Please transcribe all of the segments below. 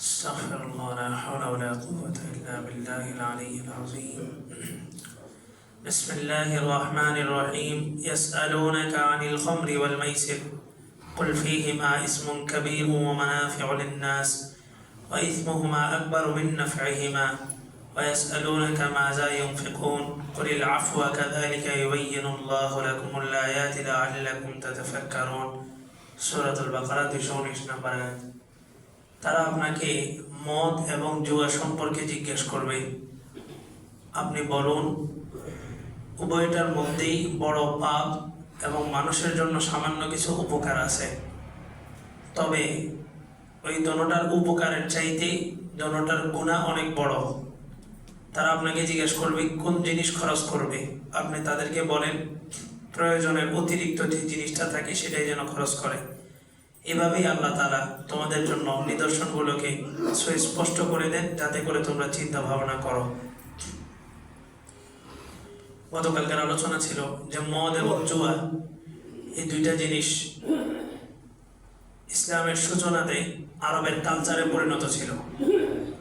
استغفر الله لا حول ولا قوة إلا بالله العلي العظيم. بسم الله الرحمن الرحيم. يسألونك عن الخمر والميسر. قل فيهما اسم كبير ومنافع للناس وإثمهما أكبر من نفعهما. ويسألونك ماذا ينفقون. قل العفو كذلك يبين الله لكم الآيات لعلكم تتفكرون. سورة البقرة شون نمبر তারা আপনাকে মদ এবং জুয়া সম্পর্কে জিজ্ঞেস করবে। আপনি বলুন, উভয়টার মধ্যেই বড় পাপ এবং মানুষের জন্য সামান্য কিছু উপকার আছে। তবে ওই দনোটার উপকারের চাইতে দনোটার গুণা অনেক বড়। তারা আপনাকে জিজ্ঞেস করবে, কোন জিনিস খরচ করবে? আপনি তাদেরকে বলেন, প্রয়োজনের অতিরিক্ত যে জিনিসটা থাকে সেটাই যেন খরচ করে। এভাবেই আল্লাহ তালা তোমাদের জন্য নিদর্শনগুলোকে সুস্পষ্ট করে দেন, যাতে করে তোমরা চিন্তা ভাবনা করো। গতকালকার আলোচনা ছিল যে মদ এবং জুয়া, এই দুইটা জিনিস ইসলামের সূচনাতে আরবের কালচারে পরিণত ছিল।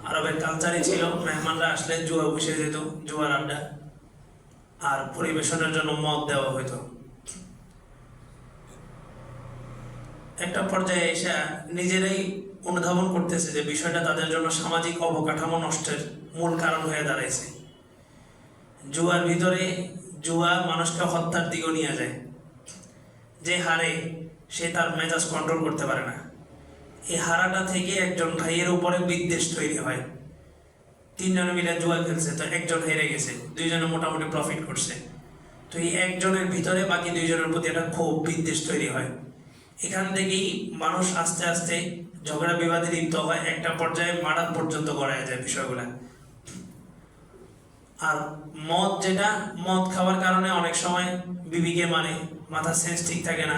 আরবের কালচারে ছিল মেহমানরা আসলে জুয়া বসে যেত জুয়ার আড্ডা, আর পরিবেশনের জন্য মদ দেওয়া হতো একটা পর্যায়ে এসে নিজেরাই অনুধাবন করতেছে যে বিষয়টা তাদের জন্য সামাজিক অবকাঠামো নষ্টের মূল কারণ হয়ে দাঁড়াইছে। জুয়ার ভিতরে জুয়া মানুষকে হত্যার দিকেও নিয়ে যায়। যে হারে সে তার মেজাজ কন্ট্রোল করতে পারে না। এই হারাটা থেকে একজন ভাইয়ের উপরে বিদ্বেষ তৈরি হয়। তিনজনে মিলে জুয়া খেলছে, তো একজন হেরে গেছে, দুইজনে মোটামুটি প্রফিট করছে। তো এই একজনের ভিতরে বাকি দুইজনের প্রতি একটা ক্ষোভ, বিদ্বেষ তৈরি হয়। এখান থেকেই মানুষ আস্তে আস্তে ঝগড়া বিবাদে লিপ্ত হয় একটা পর্যায়ে মারার পর্যন্ত করা যায় বিষয়গুলা। আর মদ যেটা, মদ খাওয়ার কারণে অনেক সময় বিবিকে মানে মাথার সেন্স ঠিক থাকে না,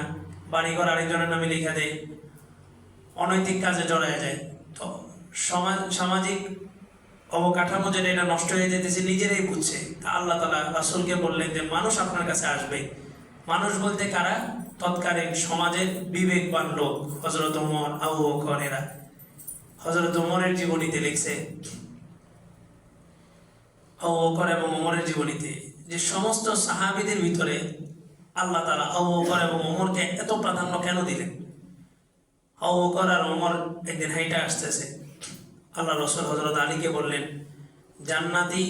বাড়িঘর আরেকজনের নামে লিখা দেয়, অনৈতিক কাজে জড়ায় যায়। তো সমাজ, সামাজিক অবকাঠামো যেটা, এটা নষ্ট হয়ে যেতেছে, নিজেরাই বুঝছে। তা আল্লাহ তালা রাসুলকে বললেন যে, মানুষ আপনার কাছে আসবে। মানুষ বলতে কারা? তৎকালীন সমাজের বিবেকবান লোক হজরত উমর আবু বকর এরা। হজরত উমরের জীবনীতে লিখছে, আবু বকর এবং ওমরের জীবনীতে যে সমস্ত সাহাবিদের ভিতরে আল্লাহ তালা আবু বকর এবং ওমরকে এত প্রাধান্য কেন দিলেন? আবু বকর আর ওমর একদিন হাইটা আসতেছে। আল্লাহ রসুল হজরত আলীকে বললেন, জান্নাতি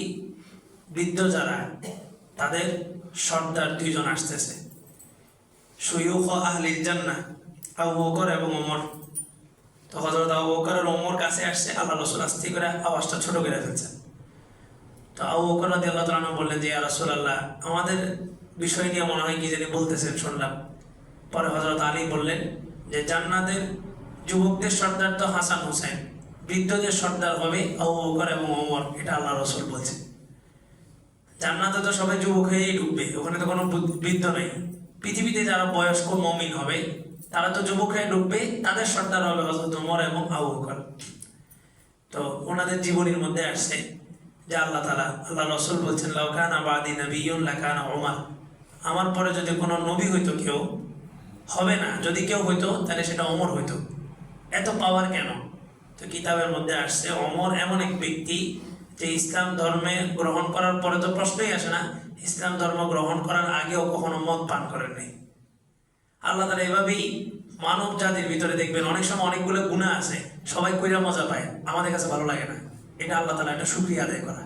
বৃদ্ধ যারা, তাদের সর্দার দুইজন আসতেছে। সৈয়ুখ আহলিল জান্না আবু বকর এবং ওমর। তো হজরত আবু বকর আর ওমর কাছে আসছে আল্লাহ রসুল আস্তি করে আওয়াজটা ছোট করে ফেলছেন তো আবু বকর রাদি আল্লাহ তালা বললেন যে রাসুল আল্লাহ আমাদের বিষয় নিয়ে মনে হয় কি জানি বলতেছেন, শুনলাম। পরে হজরত আলী বললেন যে, জান্নাতের যুবকদের সর্দার তো হাসান হুসেন বৃদ্ধদের সর্দার হবে আবু বকর এবং ওমর, এটা আল্লাহ রসুল বলছে। জান্নাতে তো সবাই যুবক হয়েই ঢুকবে, ওখানে তো কোনো বৃদ্ধ নেই। পৃথিবীতে যারা বয়স্ক মমিন হবে, তারা তো যুবক হয়ে ঢুকবে তাদের সর্দার হবে হজরত ওমর এবং আবু বকর। তো ওনাদের জীবনীর মধ্যে আসছে যে আল্লাহ তালা আল্লাহ রসুল বলছেন লাউকান আবাদি নবীন লাকান ওমর আমার পরে যদি কোনো নবী হইতো কেউ, হবে না। যদি কেউ হইতো, তাহলে সেটা অমর হইতো। এত পাওয়ার কেন? তো কিতাবের মধ্যে আসছে অমর এমন এক ব্যক্তি যে ইসলাম ধর্মে গ্রহণ করার পরে তো প্রশ্নই আসে না ইসলাম ধর্ম গ্রহণ করার আগেও কখনো মদ পান করেন নাই আল্লাহ তালা এভাবেই মানব জাতির ভিতরে দেখবেন অনেক সময় অনেকগুলো গুণা আছে, সবাই কইরা মজা পায়, আমাদের কাছে ভালো লাগে না। এটা আল্লাহ তালা একটা সুক্রিয়া আদায় করা।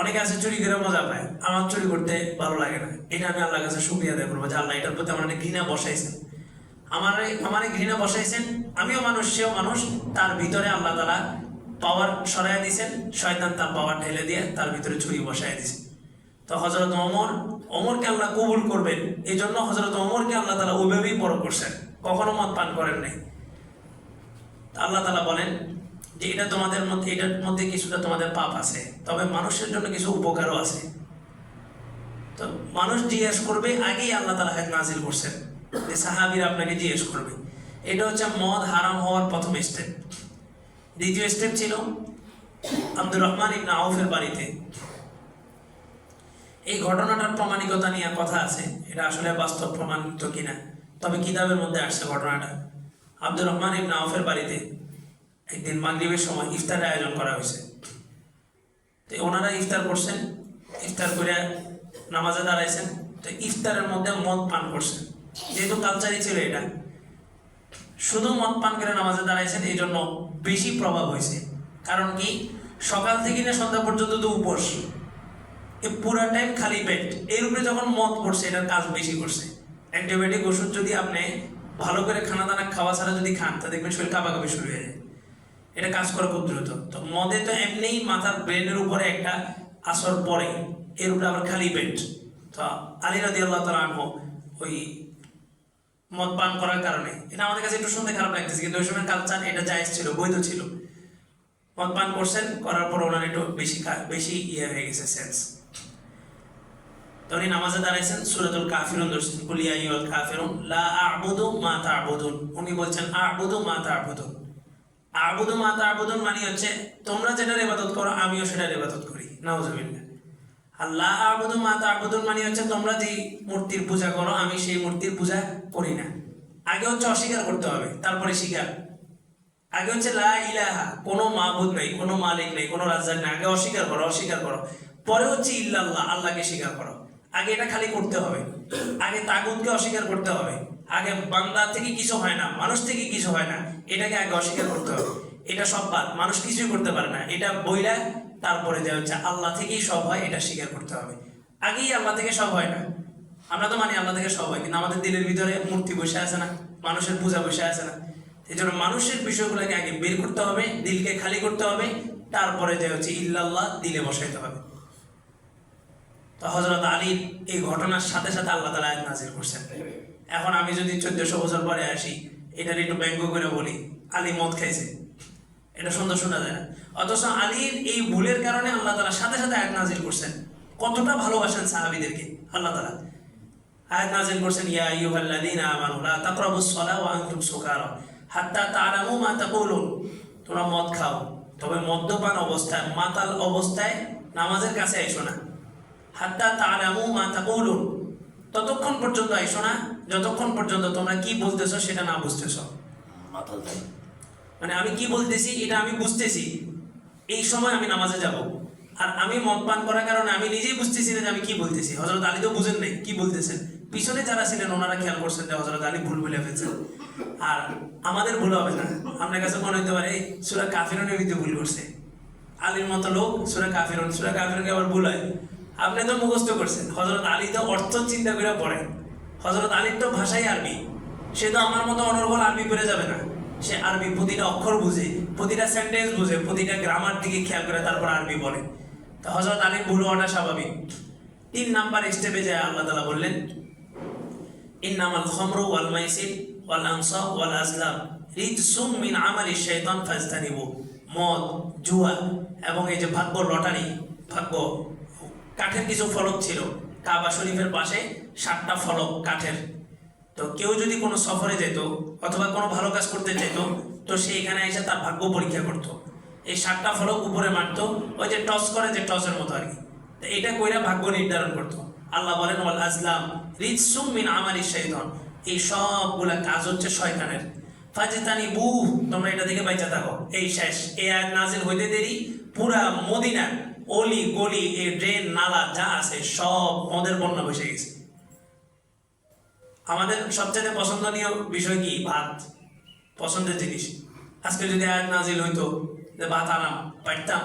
অনেকে আছে চুরি করে মজা পায়, আমার চুরি করতে ভালো লাগে না। এটা আমি আল্লাহর কাছে সুক্রিয়া আদায় করব যে আল্লাহ এটার প্রতি আমার ঘৃণা বসাইছেন। আমার আমার ঘৃণা বসাইছেন, আমিও মানুষ, সেও মানুষ, তার ভিতরে আল্লাহ তালা পাওয়ার সরাই দিয়েছেন শয়তান তার পাওয়ার ঢেলে দিয়ে তার ভিতরে চুরি বসাই দিয়েছে তো হজরত অমর অমরকে আল্লাহ কবুল করবেন। এই জন্য হজরত অমরকে আল্লাহ তালা ওইভাবেই বড় করছেন। কখনো মত পান করেন নাই। আল্লাহ তালা বলেন যে এটা তোমাদের মধ্যে, এটার মধ্যে কিছুটা তোমাদের পাপ আছে। তবে মানুষের জন্য কিছু উপকারও আছে। তো মানুষ জিজ্ঞেস করবে, আগেই আল্লাহ তালা হাত নাজিল করছেন। যে সাহাবির আপনাকে জিজ্ঞেস করবে। এটা হচ্ছে মদ হারাম হওয়ার প্রথম স্টেপ দ্বিতীয় স্টেপ ছিল আব্দুর রহমান ইবনা আউফের বাড়িতে। এই ঘটনাটার প্রমাণিকতা নিয়ে কথা আছে। এটা আসলে বাস্তব প্রমাণিত কিনা? তবে কিতাবের মধ্যে আসছে ঘটনাটা। আব্দুর রহমান ইবনে আউফের বাড়িতে একদিন মাগরিবের সময় ইফতারের আয়োজন করা হয়েছে। তো ওনারা ইফতার করছেন, ইফতার করে নামাজে দাঁড়াইছেন। তো ইফতারের মধ্যে মদ পান করছেন। যেহেতু কালচারই ছিল এটা। শুধু মদ পান করে নামাজে দাঁড়াইছেন, এই জন্য বেশি প্রভাব হয়েছে। কারণ কি? সকাল থেকে না সন্ধ্যা পর্যন্ত তো উপোস। পুরা টাইম খালি পেট। এর উপরে যখন মদ পড়ছে, এটার কাজ বেশি করছে। অ্যান্টিবায়োটিক ওষুধ যদি আপনি ভালো করে খানা দানা খাওয়া ছাড়া যদি খান, তা দেখবেন শরীর কাঁপাকাঁপি শুরু হয়ে যায়। এটা কাজ করে খুব দ্রুত। তো মদে তো এমনিই মাথার ব্রেনের উপরে একটা আসর পড়ে। এর উপরে আবার খালি পেট। তো আলী রাদি আল্লাহ তালা আনহো ওই মদ পান করার কারণে। এটা আমাদের কাছে একটু শুনতে খারাপ লাগতেছে, কিন্তু ওই সময় কালচার এটা জায়েজ ছিল, বৈধ ছিল। মদ পান করছেন, করার পর ওনার একটু বেশি বেশি ইয়ে হয়ে গেছে সেন্স তো উনি নামাজে দাঁড়াইছেন, সুরাতুল কাফিরুন ধরছেন। কুলিয়া ইউল কাফিরুন, লা আ'বুদু মা তা'বুদুন। উনি বলছেন, আ'বুদু মা তা'বুদুন। আ'বুদু মা তা'বুদুন মানে হচ্ছে, তোমরা যেটা ইবাদত করো, আমিও সেটার ইবাদত করি। নাউজুবিল্লাহ। আল্লাহ আ'বুদু মা তা'বুদুন মানে হচ্ছে, তোমরা যে মূর্তির পূজা করো, আমি সেই মূর্তির পূজা করি না। আগে হচ্ছে অস্বীকার করতে হবে, তারপরে স্বীকার। আগে হচ্ছে, লা ইলাহা, কোনো মাবুদ নাই, কোনো মালিক নাই, কোনো রাজ্জাক নাই। আগে অস্বীকার করো অস্বীকার করো। পরে হচ্ছে, ইল্লাল্লাহ, আল্লাহকে স্বীকার করো। আগে এটা খালি করতে হবে। আগে তাগুতকে অস্বীকার করতে হবে। আগে বান্দা থেকে কিছু হয় না, মানুষ থেকে কিছু হয় না, এটাকে আগে অস্বীকার করতে হবে। এটা সব বাদ, মানুষ কিছুই করতে পারে না। এটা বইলা তারপরে যে হচ্ছে, আল্লাহ থেকেই সব হয়, এটা স্বীকার করতে হবে। আগেই আল্লাহ থেকে সব হয় না। আমরা তো মানি আল্লাহ থেকে সব হয়, কিন্তু আমাদের দিলের ভিতরে মূর্তি বসে আছে না, মানুষের পূজা বসে আছে না। এই জন্য মানুষের বিষয়গুলোকে আগে বের করতে হবে, দিলকে খালি করতে হবে, তারপরে যে হচ্ছে, ইল্লাল্লাহ দিলে বসাইতে হবে। হজরত আলীর এই ঘটনার সাথে সাথে আল্লাহ তালা আয়াত নাজির করছেন। এখন আমি যদি চোদ্দশো বছর পরে আসি এটার একটু ব্যঙ্গ করে বলি, আলী মদ খাইছে। এটা সুন্দর শোনা যায় না। অথচ আলীর এই ভুলের কারণে আল্লাহ তালা সাথে সাথে আয়াত নাজির করছেন। কতটা ভালোবাসেন সাহাবিদেরকে, আল্লাহ তালা আয়াত নাজিল করছেন, ইয়া আইয়ুহাল্লাযীনা আমানু, লা তাকরাবুস সালাহ ওয়া আনতুম সুকারা, হাত্তা তা'লামু মা তাকুলুন। তোমরা মদ খাও, তবে মদ্যপান অবস্থায়, মাতাল অবস্থায় নামাজের কাছে আইসো না। হাত্তা তা'লামু মা তাকুলুন। ততক্ষণ পর্যন্ত আইসো না যতক্ষণ পর্যন্ত তোমরা কি বলতেছো সেটা না বুঝতেছো। মানে আমি কি বলতেছি এটা আমি বুঝতেছি। এই সময় আমি নামাজে যাব। আর আমি মদ পান করার কারণে আমি নিজেই বুঝতেছি না যে আমি কি বলতেছি। হজরত আলী তো বুঝেন নাই কি বলতেছেন। পিছনে যারা ছিলেন ওনারা খেয়াল করছেন যে হজরত আলী ভুল বলে ফেলছেন। আর আমাদের ভুল হবে না। আপনার কাছে মনে হতে পারে সুরা কাফিরনের ভিতরে ভুল করছে। আলীর মতো লোক সুরা কাফিরন সুরা কাফিরনকে আবার ভুল হয়। আপনি তো মুখস্থ করছেন। হজরত আলী তো অর্থ চিন্তা করে পড়েন। হজরত আলীর তো ভাষাই আরবি। সে তো আমার মতো অনর্গল আরবি করে যাবে না। সে আরবি প্রতিটা অক্ষর বুঝে, প্রতিটা সেন্টেন্স বুঝে, প্রতিটা গ্রামার দিকে খেয়াল করে তারপর আরবি বলে তো হজরত আলীর ভুল হওয়াটা স্বাভাবিক। তিন নাম্বার স্টেপে যায় আল্লাহ তালা বললেন, ইন্নামাল খমরু ওয়াল মাইসির ওয়াল আনসাব ওয়াল আজলাম রিজসুম মিন আমালি শাইতান ফাজতানিবু। মদ, জুয়া এবং এই যে ভাগ্য লটারি, ভাগ্য কাঠের কিছু ফলক ছিল। কাবা শরীফের পাশে সাতটা ফলক কাঠের। তো কেউ যদি কোনো সফরে যেত অথবা কোনো ভালো কাজ করতে চাইতো তো সে এখানে এসে তার ভাগ্য পরীক্ষা করতো। এই সাতটা ফলক উপরে মারতো, ওই যে টস করে যে টসের মতো আর কি। তো এটা কইরা ভাগ্য নির্ধারণ করতো। আল্লাহ বলেন, ওয়াল আজলাম রিজসুম মিন আমালি শাইতান। এই সবগুলা কাজ হচ্ছে শয়তানের। ফাজিতানি তোমরা এটা থেকে বাইচা থাকো। এই শেষ। এই আয়াত নাজিল হইতে দেরি, পুরা মদিনা অলি গলি এই ড্রেন নালা যা আছে সব মদের বন্যা বসে গেছে। আমাদের সবচেয়ে পছন্দনীয় বিষয় কি? ভাত। পছন্দের জিনিস। আজকে যদি আয়াত নাজিল হইতো যে ভাত আনাম, পারতাম?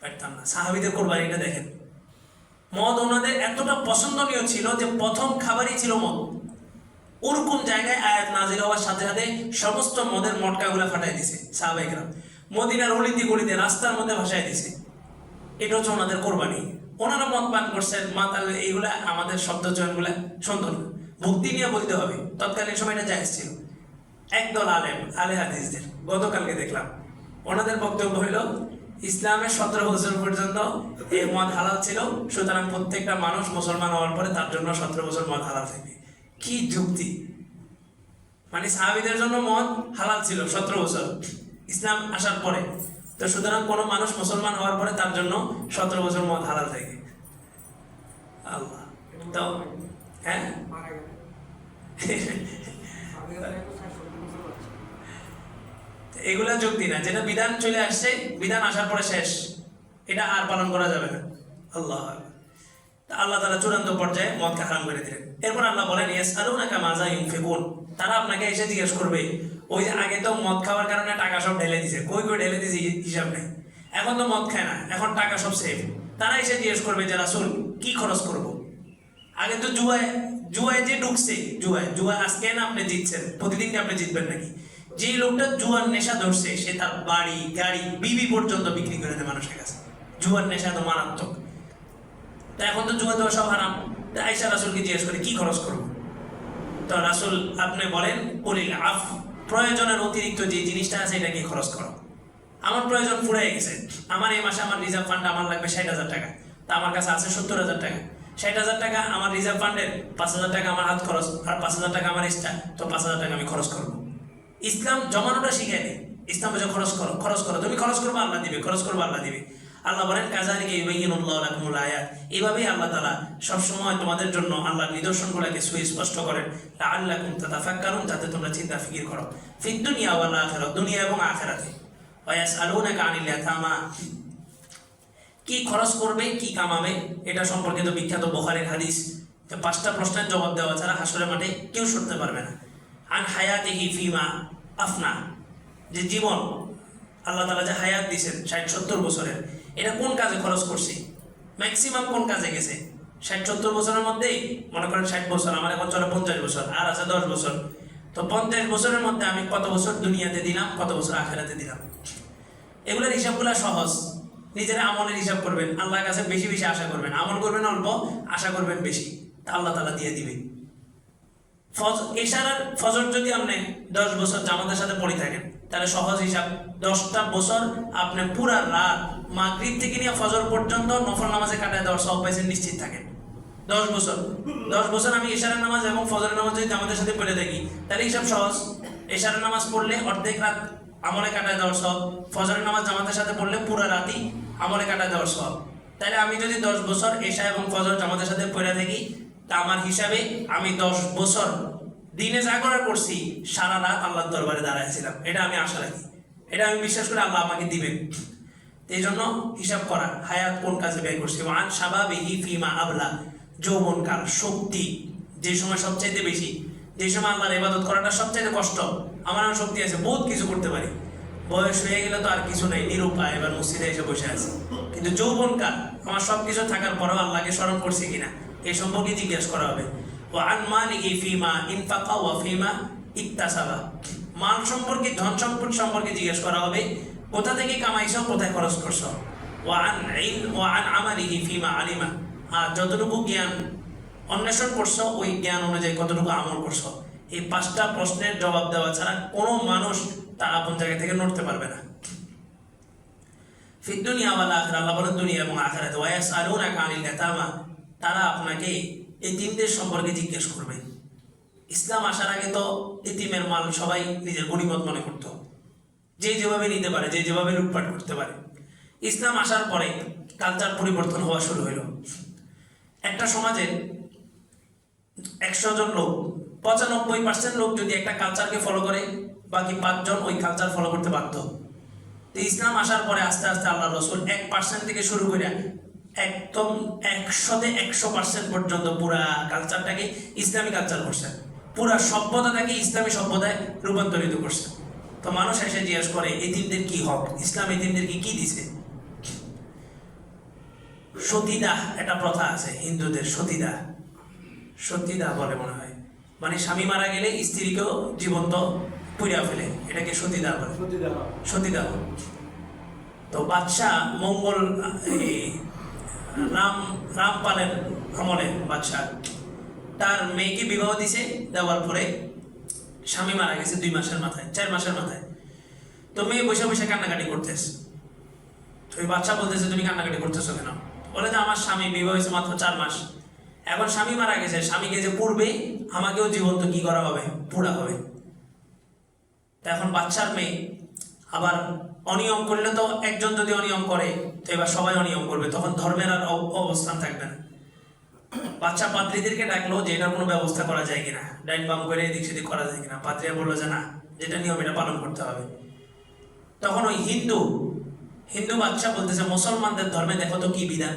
পারতাম না। সাহাবিদের কোরবানিটা দেখেন। মদ ওনাদের এতটা পছন্দনীয় ছিল যে প্রথম খাবারই ছিল মদ। ওরকম জায়গায় আয়াত নাজিল হওয়ার সাথে সাথে সমস্ত মদের মটকাগুলো ফাটাই দিছে সাহাবাইকরা মদিনার অলিতে গলিতে রাস্তার মধ্যে ভাসাই দিছে। এটা হচ্ছে ওনাদের কোরবানি। ওনারা মত পান করছেন মাতাল এইগুলা আমাদের শব্দ চয়নগুলা সুন্দর ভক্তি নিয়ে বলতে হবে। তৎকালীন সময় এটা জায়েজ ছিল। একদল আলেম, আলে হাদিসদের, গতকালকে দেখলাম। ওনাদের বক্তব্য হইল, ইসলামের সতেরো বছর পর্যন্ত এই মদ হালাল ছিল, সুতরাং প্রত্যেকটা মানুষ মুসলমান হওয়ার পরে তার জন্য সতেরো বছর মদ হালাল থাকবে। কি যুক্তি? মানে সাহাবিদের জন্য মদ হালাল ছিল সতেরো বছর। ইসলাম আসার পরে তো সুতরাং কোনো মানুষ মুসলমান হওয়ার পরে তার জন্য সতেরো বছর মদ হালাল থাকে। আল্লাহ। তো হ্যাঁ। এগুলা যুক্তি না, যেটা বিধান চলে আসছে, বিধান আসার পরে শেষ। এটা আর পালন করা যাবে না। আল্লাহ। আল্লাহ তারা চূড়ান্ত পর্যায়ে মদকে হারাম করে দিলেন। এরপর আল্লাহ বলেন ইয়াস আলু নাকা মাজা ইউনফিকুন। তারা আপনাকে এসে জিজ্ঞেস করবে, ওই যে আগে তো মদ খাওয়ার কারণে টাকা সব ঢেলে দিছে, কই কই ঢেলে দিছে হিসাব নেই। এখন তো মদ খায় না, এখন টাকা সব সেফ তারা এসে জিজ্ঞেস করবে যে, রাসুল, কি খরচ করব? আগে তো জুয়ায় জুয়ায় যে ঢুকছে, জুয়ায়, জুয়া আজকে না আপনি জিতছেন? প্রতিদিন আপনি জিতবেন নাকি? যে লোকটা জুয়ার নেশা ধরছে, সে তার বাড়ি, গাড়ি, বিবি পর্যন্ত বিক্রি করে দেয় মানুষের কাছে। জুয়ার নেশা তো মারাত্মক। তা এখন তো জুয়া দেওয়া সব হারাম। তা আইসা রাসুলকে জিজ্ঞেস করে, কি খরচ করব? তো রাসুল আপনি বলেন কলিল আফ, প্রয়োজনের অতিরিক্ত যে জিনিসটা আছে এটাকে খরচ করো। আমার প্রয়োজন ফুরাই গেছে। আমার এই মাসে আমার রিজার্ভ ফান্ড আমার লাগবে ষাট হাজার টাকা। তা আমার কাছে আছে সত্তর হাজার টাকা। ষাট হাজার টাকা আমার রিজার্ভ ফান্ডের পাঁচ হাজার টাকা আমার হাত খরচ, আর পাঁচ হাজার টাকা আমার এক্সট্রা তো পাঁচ হাজার টাকা আমি খরচ করব। ইসলাম জমানোটা শিখাই দেয় ইসলাম বলছে খরচ করো খরচ করো। তুমি খরচ করব, আল্লাহ দিবে, খরচ করব, আল্লাহ দিবে। আল্লাহ বলেন কাজালিকে ইউবাইয়িনুল্লাহু লাকুমুল আয়াত। এভাবেই আল্লাহ তাআলা সব সময় তোমাদের জন্য আল্লাহর নিদর্শনগুলোকে সুস্পষ্ট করেন। লাআল্লাকুম তাতাফাক্কারুন, যাতে তোমরা চিন্তা, ফিকির করো। ফিদ দুনিয়া ওয়াল আখিরাত, দুনিয়া এবং আখিরাতে। ওয়া ইয়াসআলুনাকা আনিল ইয়াতামা। কি খরচ করবে, কি কামাবে, এটা সম্পর্কিত বিখ্যাত বুখারীর হাদিস। পাঁচটা প্রশ্নের জবাব দেওয়া ছাড়া হাসরের মাঠে কেউ সরতে পারবে না। আন হায়াতিহি ফিমা আফনা। যে জীবন, আল্লাহ তালা যে হায়াত দিয়েছেন, ষাট সত্তর বছরের এটা কোন কাজে খরচ করছি? ম্যাক্সিমাম কোন কাজে গেছে? ষাট, সত্তর বছরের মধ্যেই? মনে করেন ষাট বছর, আমার এখন চলে পঞ্চাশ বছর, আর আছে দশ বছর। তো পঞ্চাশ বছরের মধ্যে আমি কত বছর দুনিয়াতে দিলাম, কত বছর আখেরাতে দিলাম? এগুলোর হিসাবগুলো সহজ। নিজেরা আমলের হিসাব করবেন, আল্লাহর কাছে বেশি বেশি আশা করবেন। আমল করবেন অল্প, আশা করবেন বেশি। তা আল্লাহ তালা দিয়ে দিবে। এশারার ফজর যদি আপনি দশ বছর জামাতের সাথে পড়ে থাকেন, তাহলে সহজ হিসাব, দশটা বছর আপনি পুরা রাত মাগরিব থেকে নিয়ে ফজর পর্যন্ত নফল নামাজে কাটায় দেওয়ার সব পাইছেন নিশ্চিত থাকেন। দশ বছর। দশ বছর আমি এশারের নামাজ এবং ফজরের নামাজ যদি জামাতের সাথে পড়ে থাকি, তাহলে হিসাব সহজ। এশারের নামাজ পড়লে অর্ধেক রাত আমলে কাটায় দেওয়ার সব ফজরের নামাজ জামাতের সাথে পড়লে পুরা রাতই আমলে কাটায় দেওয়ার সব তাহলে আমি যদি দশ বছর এশা এবং ফজর জামাতের সাথে পড়ে থাকি, তা আমার হিসাবে আমি দশ বছর দিনে জাগরণ করছি, সারা রাত আল্লাহর দরবারে দাঁড়াইছিলাম এটা আমি আশা রাখি। এটা আমি বিশ্বাস করি আল্লাহ আমাকে দিবেন। এই জন্য হিসাব করা হায়াত কোন কাজে ব্যয় করছি? ওয়ান সাবাবিহি ফিমা আবলা যৌবনকাল শক্তি। যে সময় সবচাইতে বেশি, যে সময় আল্লাহর ইবাদত করাটা সবচাইতে কষ্ট, আমার আমার শক্তি আছে, বহুত কিছু করতে পারি। বয়স হয়ে গেলে তো আর কিছু নাই, নিরুপায়, এবার মসজিদে এসে বসে আছে। কিন্তু যৌবনকাল আমার সব কিছু থাকার পরেও আল্লাহকে স্মরণ করছে কিনা এই সম্পর্কে জিজ্ঞেস করা হবে। ও আন ই ফিমা ইনফাকা ওয়া ফিমা ইত্তাসাবা মাল সম্পর্কে, ধন সম্পদ সম্পর্কে জিজ্ঞেস করা হবে কোথা থেকে কামাইছ, কোথায় খরচ করছ? ওয়া আন ইল, ওয়া আমালিহি ফিমা আলিমা। আর যতটুকু জ্ঞান অন্বেষণ করছ, ওই জ্ঞান অনুযায়ী কতটুকু আমল করছ। এই পাঁচটা প্রশ্নের জবাব দেওয়া ছাড়া কোনো মানুষ তার আপন জায়গা থেকে নড়তে পারবে না। ফিদ দুনিয়া ওয়াল আখিরা আল্লাহ বলেন দুনিয়া এবং আখিরাতে, ওয়া ইয়াসআলুনাকা আনিল ইয়াতামা। তারা আপনাকে এতিমদের সম্পর্কে জিজ্ঞেস করবে। ইসলাম আসার আগে তো এতিমের মাল সবাই নিজের গণিমত মনে করত। যে যেভাবে নিতে পারে, যে যেভাবে লুটপাট করতে পারে। ইসলাম আসার পরে কালচার পরিবর্তন হওয়া শুরু হলো। একটা সমাজে একশো জন লোক, পঁচানব্বই পার্সেন্ট লোক যদি একটা কালচারকে ফলো করে, বাকি পাঁচজন ওই কালচার ফলো করতে বাধ্য। তো ইসলাম আসার পরে আস্তে আস্তে আল্লাহ রসুল এক পার্সেন্ট থেকে শুরু করে একদম একশোতে একশো পার্সেন্ট পর্যন্ত পুরা কালচারটাকে ইসলামী কালচার করছেন। পুরা সভ্যতাটাকে ইসলামী সভ্যতায় রূপান্তরিত করছে তো মানুষ এসে জিজ্ঞেস করে এতিমদের কি হক? ইসলাম এতিমদেরকে কি দিছে? সতীদাহ একটা প্রথা আছে হিন্দুদের সতীদাহ। সতীদাহ বলে মনে হয়। মানে স্বামী মারা গেলে স্ত্রীকেও জীবন্ত পুড়িয়া ফেলে। এটাকে সতীদাহ বলে। সতীদাহ। তো বাদশাহ মঙ্গল এই, রাম রামপালের আমলে বাদশাহ তার মেয়েকে বিবাহ দিছে দেওয়ার পরে স্বামী মারা গেছে দুই মাসের মাথায়, চার মাসের মাথায়। তো মেয়ে বসে বসে কান্নাকাটি করতেছে। তো ওই বাচ্চা বলতেছে, তুমি কান্নাকাটি করতেছো কেন? বলে যে, আমার স্বামী বিবাহ হয়েছে মাত্র চার মাস। এখন স্বামী মারা গেছে, স্বামীকে যে পূর্বে আমাকেও জীবন্ত কি করা হবে? পুরা হবে। তা এখন বাচ্চার মেয়ে আবার অনিয়ম করলে তো একজন যদি অনিয়ম করে, তো এবার সবাই অনিয়ম করবে। তখন ধর্মের আর অব- অবস্থান থাকবে না। বাচ্চা পাত্রীদেরকে ডাকলো যে এটার কোনো ব্যবস্থা করা যায় কিনা। ডাইন বাম করে এদিক সেদিক করা যায় কিনা। পাত্রীরা বলল যে না, যেটা নিয়ম এটা পালন করতে হবে। তখন ওই হিন্দু হিন্দু বাচ্চা বলতেছে, মুসলমানদের ধর্মে দেখো তো কি বিধান?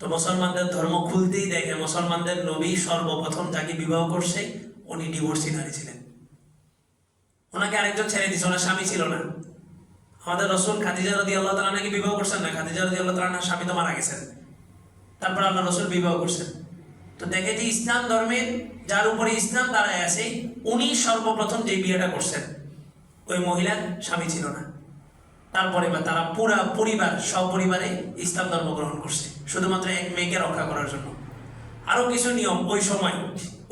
তো মুসলমানদের ধর্ম খুলতেই দেখে, মুসলমানদের নবী সর্বপ্রথম যাকে বিবাহ করছে, উনি ডিভোর্সি নারী ছিলেন। ওনাকে আরেকজন ছেড়ে দিছে ওনার স্বামী ছিল না। আমাদের রসুল খাদিজা রদি আল্লাহ তালা নাকি বিবাহ করছেন না? খাদিজা রদি আল্লাহ তালা স্বামী তো মারা গেছেন। তারপর আল্লাহ রসুল বিবাহ করছেন। তো দেখে যে ইসলাম ধর্মের যার উপরে ইসলাম দাঁড়ায় আছে, উনি সর্বপ্রথম যে বিয়েটা করছেন, ওই মহিলার স্বামী ছিল না। তারপরে বা তারা পুরা পরিবার, সপরিবারে ইসলাম ধর্ম গ্রহণ করছে, শুধুমাত্র এক মেয়েকে রক্ষা করার জন্য। আরও কিছু নিয়ম, ওই সময়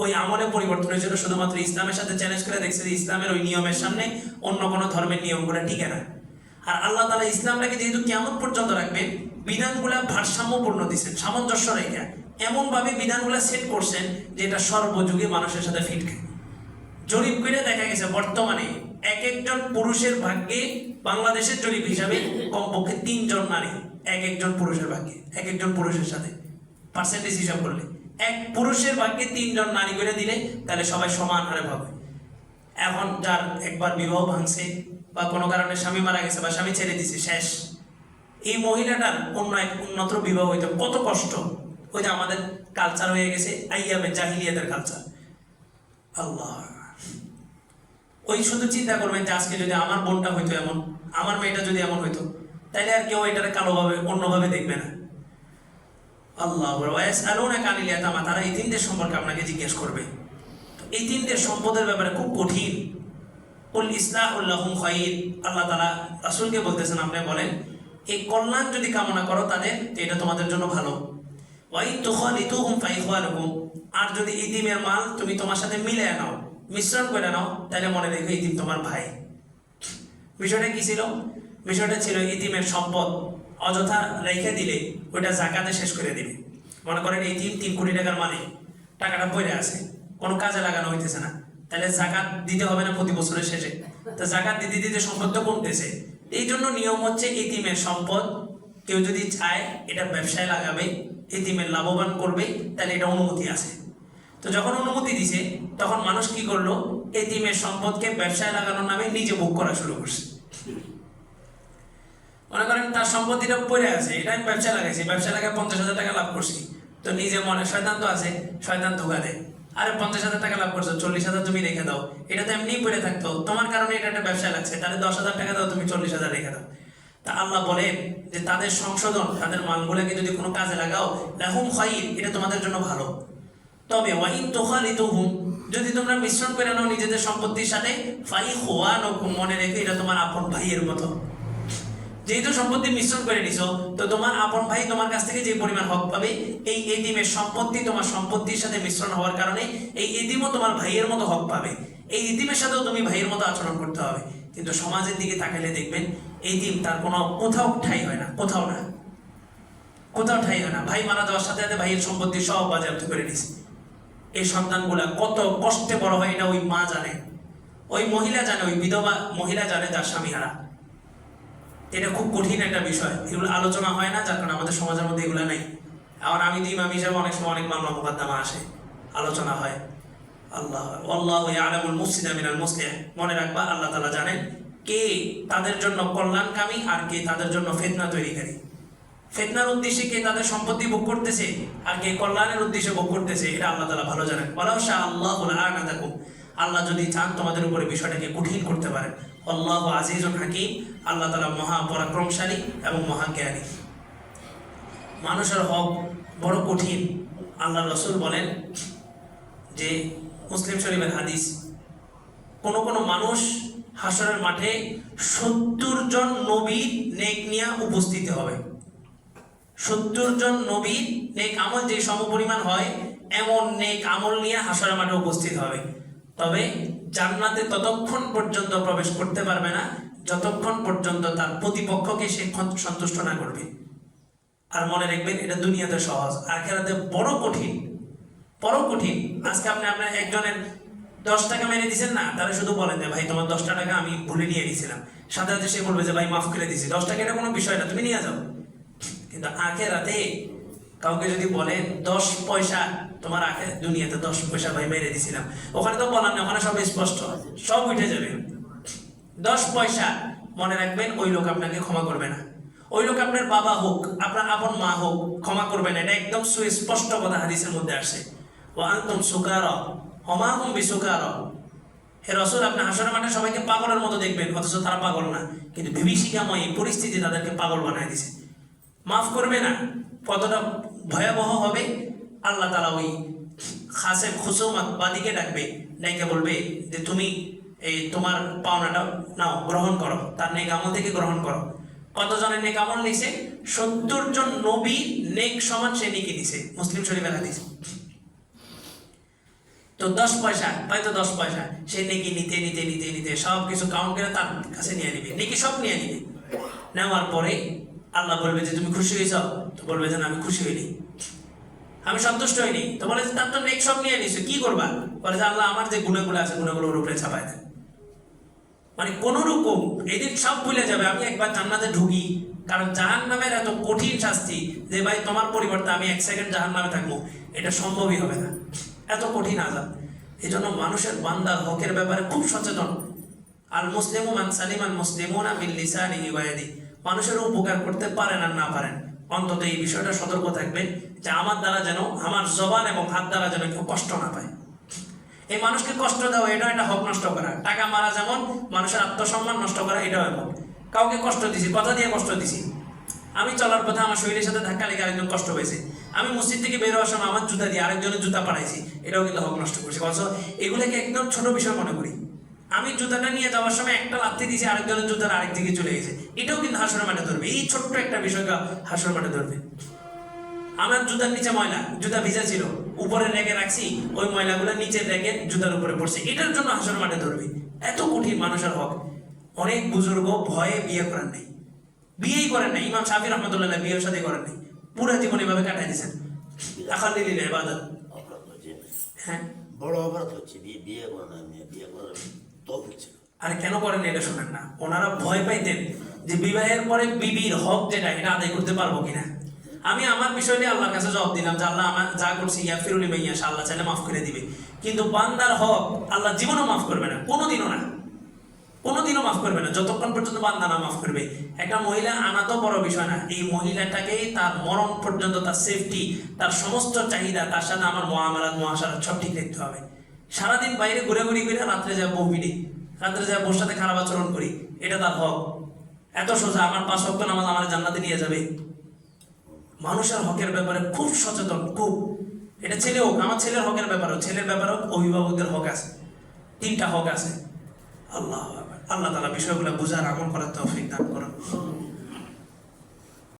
ওই আমলে পরিবর্তন হয়েছিল, শুধুমাত্র ইসলামের সাথে চ্যালেঞ্জ করে দেখছে যে ইসলামের ওই নিয়মের সামনে অন্য কোনো ধর্মের নিয়মগুলো টিকে না। আর আল্লাহ তালা ইসলামটাকে যেহেতু কেমন পর্যন্ত রাখবেন বিধানগুলা ভারসাম্যপূর্ণ দিচ্ছেন সামঞ্জস্য রেখে। এমন ভাবে বিধানগুলা সেট করছেন যে এটা সর্বযুগে মানুষের সাথে ফিট খায় জরিপ করে দেখা গেছে, বর্তমানে এক একজন পুরুষের ভাগ্যে বাংলাদেশের জরিপ হিসাবে কমপক্ষে তিনজন নারী এক একজন পুরুষের ভাগ্যে, এক একজন পুরুষের সাথে। পার্সেন্টেজ হিসাব করলে। এক পুরুষের ভাগ্যে তিনজন নারী করে দিলে তাহলে সবাই সমান হারে পাবে এখন যার একবার বিবাহ ভাঙছে বা কোনো কারণে স্বামী মারা গেছে বা স্বামী ছেড়ে দিছে, শেষ। এই মহিলাটার অন্য এক উন্নত বিবাহ হইতে কত কষ্ট। ওই যে আমাদের কালচার হয়ে গেছে, আইয়ামে জাহিলিয়াদের কালচার আল্লাহ। ওই শুধু চিন্তা করবেন যে আজকে যদি আমার বোনটা হইতো এমন, আমার মেয়েটা যদি এমন হইতো, তাইলে আর কেউ এটাকে কালোভাবে, অন্যভাবে দেখবে না। আল্লাহ ওয়াস আলোনা কানিলিয়া তামা তারা এই তিনদের সম্পর্কে আপনাকে জিজ্ঞেস করবে। এই তিনদের সম্পদের ব্যাপারে খুব কঠিন। উল ইসলাহুল্লাহুম খাইর। আল্লাহ তালা রাসূলকে বলতেছেন, আপনি বলেন এই কল্যাণ যদি কামনা করো তাদের এটা তোমাদের জন্য ভালো। ওয়াই তুখালিতুহুম ফাইখওয়ানুহুম আর যদি ইতিমের মাল তুমি তোমার সাথে মিলে নাও, মিশ্রণ করে নাও, তাহলে মনে রেখো ইতিম তোমার ভাই। বিষয়টা কি ছিল? বিষয়টা ছিল ইতিমের সম্পদ অযথা রেখে দিলে ওইটা জাকাতে শেষ করে দিবে। মনে করেন এই তিন তিন কোটি টাকার মানে টাকাটা পড়ে আছে, কোনো কাজে লাগানো হইতেছে না। তাহলে জাকাত দিতে হবে না প্রতি বছরের শেষে। তো জাকাত দিতে দিতে সম্পদ তো কমতেছে। এই জন্য নিয়ম হচ্ছে ইতিমের সম্পদ। কেউ যদি চায় এটা ব্যবসায় লাগাবে ইতিমের লাভবান করবে, তাহলে এটা অনুমতি আছে। তো যখন অনুমতি দিছে, তখন মানুষ কি করল? এতিমের সম্পদকে ব্যবসায় লাগানোর নামে নিজে বুক করা শুরু করছে। মনে করেন তার সম্পত্তিটা পড়ে আছে, এটা আমি ব্যবসা লাগাইছি ব্যবসা লাগায় পঞ্চাশ হাজার টাকা লাভ করছি। তো নিজে মনে, শয়তান তো আছে, শয়তান ধোকা দেয়। আরে পঞ্চাশ হাজার টাকা লাভ করছ, চল্লিশ হাজার তুমি রেখে দাও। এটা তো এমনিই পড়ে থাকতো। তোমার কারণে এটা একটা ব্যবসা লাগছে। তাহলে দশ হাজার টাকা দাও, তুমি চল্লিশ হাজার রেখে দাও। তা আল্লাহ বলেন যে তাদের সংশোধন, তাদের মালগুলোকে যদি কোনো কাজে লাগাও, লাহুম খাইর এটা তোমাদের জন্য ভালো। তবে ওয়াইন তোখালিতুহুম, যদি তোমরা মিশ্রণ করে নাও নিজেদের সম্পত্তির সাথে ফাই খোয়ানুকুম মনে রেখে এটা তোমার আপন ভাইয়ের মতো। যেহেতু সম্পত্তি মিশ্রণ করে নিছো, তো তোমার আপন ভাই তোমার কাছ থেকে যে পরিমাণ হক পাবে, এই এতিমের সম্পত্তি তোমার সম্পত্তির সাথে মিশ্রণ হওয়ার কারণে এই এতিমও তোমার ভাইয়ের মতো হক পাবে। এই এতিমের সাথেও তুমি ভাইয়ের মতো আচরণ করতে হবে। কিন্তু সমাজের দিকে তাকালে দেখবেন, এতিম তার কোনো কোথাও ঠাই হয় না, কোথাও না। কোথাও ঠাই হয় না। ভাই মারা যাওয়ার সাথে সাথে ভাইয়ের সম্পত্তি সব বাজেয়াপ্ত করে নিছে। এই সন্তানগুলা কত কষ্টে বড় হয় এটা ওই মা জানে। ওই মহিলা জানে, ওই বিধবা মহিলা জানে তার স্বামী হারা এটা খুব কঠিন একটা বিষয়। এগুলো আলোচনা হয় না, যার কারণে আমাদের সমাজের মধ্যে এগুলো নেই। আর আমি তো ইমাম হিসাবে অনেক সময় অনেক মামলা মোকদ্দমা আসে। আলোচনা হয়। আল্লাহ আল্লাহ আলমুল মুসিদ আমিনাল মুসলিহ মনে রাখবা, আল্লাহ তালা জানেন কে তাদের জন্য কল্যাণকামী আর কে তাদের জন্য ফেতনা তৈরিকারী। ফেতনার উদ্দেশ্যে কে তাদের সম্পত্তি ভোগ করতেছে আর কে কল্যাণের উদ্দেশ্যে ভোগ করতেছে, এটা আল্লাহ তালা ভালো জানেন। বলাও শাহ আল্লাহ আনাদাকুম আল্লাহ যদি চান তোমাদের উপরে বিষয়টাকে কঠিন করতে পারেন। আল্লাহ আজিজুল হাকিম, আল্লাহ তালা মহা পরাক্রমশালী এবং মহাজ্ঞানী মানুষের হক বড় কঠিন। আল্লাহ রসুল বলেন যে, মুসলিম শরীফের হাদিস, কোন কোন মানুষ হাসরের মাঠে সত্তর জন নবীর নেক নিয়ে উপস্থিত হবে। সত্তর জন নবীর নেক আমল যে সমপরিমাণ হয়, এমন নেক আমল নিয়ে হাসরের মাঠে উপস্থিত হবে। তবে জান্নাতে ততক্ষণ পর্যন্ত প্রবেশ করতে পারবে না, যতক্ষণ পর্যন্ত তার প্রতিপক্ষকে সে সন্তুষ্ট না করবে। আর মনে রাখবেন, এটা দুনিয়াতে সহজ, আখেরাতে বড় কঠিন বড় কঠিন। আজকে আপনি আপনার একজনের দশ টাকা মেরে দিচ্ছেন না তাহলে শুধু বলেন যে, ভাই, তোমার দশটা টাকা আমি ভুলে নিয়ে দিয়েছিলাম সাথে সাথে সে বলবে যে, ভাই, মাফ করে দিছি, দশ টাকা এটা কোনো বিষয় না, তুমি নিয়ে যাও। কিন্তু আখের রাতে কাউকে যদি বলেন, দশ পয়সা তোমার আখের দুনিয়াতে দশ পয়সা ভাই মেরে দিছিলাম। ওখানে তো বলার ওখানে সব স্পষ্ট। সব উঠে যাবে। দশ পয়সা মনে রাখবেন, ওই লোক আপনাকে ক্ষমা করবে না। ওই লোক আপনার বাবা হোক, আপনার আপন মা হোক, ক্ষমা করবে না। এটা একদম সুস্পষ্ট কথা হাদিসের মধ্যে আসে ও আন্তম সুকার হমাহুম বিসুকার। হে রসুল, আপনি হাসরের মাঠে সবাইকে পাগলের মতো দেখবেন, অথচ তারা পাগল না। কিন্তু বিভীষিকাময় এই পরিস্থিতি তাদেরকে পাগল বানায় দিছে। মাফ করবে না। কতটা ভয়াবহ হবে আল্লাহ তালা ওই খাসে খুসুমাত বাদিকে ডাকবে ডাইকে বলবে যে তুমি এই তোমার পাওনাটা নাও, গ্রহণ করো, তার নেক আমল থেকে গ্রহণ করো। কতজনের নেক আমল নিছে? সত্তর জন নবী নেক সমান সে নেকি দিছে মুসলিম শরীফের হাদিস। তো দশ পয়সা হয়তো দশ পয়সা। সে নেকি নিতে নিতে নিতে নিতে সব কিছু কাউন্ট করে তার কাছে নিয়ে নিবে, নেকি সব নিয়ে নিবে। নেওয়ার পরে আল্লাহ বলবে যে তুমি খুশি হয়েছ? তো বলবে যে আমি খুশি হইনি। আমি সন্তুষ্ট হইনি। তো বলে তার তো নেক সব নিয়ে নিছো, কি করবা? বলে যে আল্লাহ, আমার যে গুণাগুলো আছে, গুণাগুলো ওর উপরে চাপায় দেন মানে কোন রকম এদিন সব ভুলে যাবে, আমি একবার জান্নাতে ঢুকি। কারণ জাহান নামের এত কঠিন শাস্তি যে ভাই, তোমার পরিবর্তে আমি এক সেকেন্ড জাহান নামে থাকব, এটা সম্ভবই হবে না। এত কঠিন আজাব এই জন্য মানুষের বান্দার হকের ব্যাপারে খুব সচেতন। আল মুসলিমু মান সালিমান মুসলিমুনা বিল লিসানিহি ওয়া ইয়াদি মানুষের উপকার করতে পারেন আর না পারেন। অন্তত এই বিষয়টা সতর্ক থাকবে যে আমার দ্বারা যেন, আমার জবান এবং হাত দ্বারা যেন কেউ কষ্ট না পায়। এই মানুষকে কষ্ট দেওয়া এটা একটা হক নষ্ট করা। টাকা মারা যেমন, মানুষের আত্মসম্মান নষ্ট করা, এটাও এমন। কাউকে কষ্ট দিছি, কথা দিয়ে কষ্ট দিছি। আমি চলার পথে আমার শরীরের সাথে ধাক্কা লেগে আরেকজন কষ্ট পেয়েছে। আমি মসজিদ থেকে বের হওয়ার সময় আমার জুতা দিয়ে আরেকজনের জুতা পাড়াইছি। এটাও কিন্তু হক নষ্ট করছি। অথচ এগুলোকে একদম ছোট বিষয় মনে করি। আমি জুতাটা নিয়ে যাওয়ার সময় একটা লাথি দিয়েছি আরেকজনের জুতার আরেক দিকে চলে গেছে। এটাও কিন্তু হাসরের মাঠে ধরবে। এই ছোট্ট একটা বিষয়কে হাসরের মাঠে ধরবে। আমার জুতার নিচে ময়লা জুতা ভিজা ছিল। উপরে রেখে রাখছি ওই ময়লাগুলো নিচে রেখে জুতার উপরে পড়ছে। এটার জন্য হাসর মাঠে ধরবে। এত কঠিন মানুষের হক। অনেক বুজুর্গ ভয়ে বিয়ে করেন নাই। বিয়েই করেন নাই। ইমাম শাফি রহমতুল্লাহ বিয়ের সাথে করেন নাই। পুরো জীবন এভাবে কাটাই দিয়েছেন। আখালিল ইবাদত অপরাধ হ্যাঁ। বড় অপরাধ হচ্ছে বিয়ে বিয়ে করে না মেয়ে বিয়ে করে তৌফিক ছিল আরে কেন করেন এটা শোনেন না। ওনারা ভয় পাইতেন যে বিবাহের পরে বিবির হক যেটা, এটা আদায় করতে পারব কিনা। আমি আমার বিষয় নিয়ে আল্লাহর কাছে জবাব দিলাম যে আল্লাহ আমার যা করছি ইয়া ফিরুলি আল্লাহ চাইলে মাফ করে দিবে। কিন্তু বান্দার হক আল্লাহ জীবনও মাফ করবে না। কোনোদিনও না। কোনোদিনও মাফ করবে না। যতক্ষণ পর্যন্ত বান্দা না মাফ করবে। একটা মহিলা আনা তো বড় বিষয় না। এই মহিলাটাকে তার মরণ পর্যন্ত, তার সেফটি তার সমস্ত চাহিদা, তার সাথে আমার মহামারাত মহাসারাত সব ঠিক রাখতে হবে। সারাদিন বাইরে ঘুরে ঘুরি করে রাত্রে যা বউ ভিড়ি রাত্রে যা বউর সাথে খারাপ আচরণ করি, এটা তার হক। এত সোজা, আমার পাঁচ হক নামাজ আমার জান্নাতে নিয়ে যাবে। মানুষের হকের ব্যাপারে খুব সচেতন, খুব। এটা ছেলে হোক, আমার ছেলের হকের ব্যাপার ব্যাপারেও, ছেলের ব্যাপারেও অভিভাবকদের হক আছে। তিনটা হক আছে। আল্লাহ আল্লাহ তালা বিষয়গুলো বুঝার আমল করার তৌফিক দান করুন।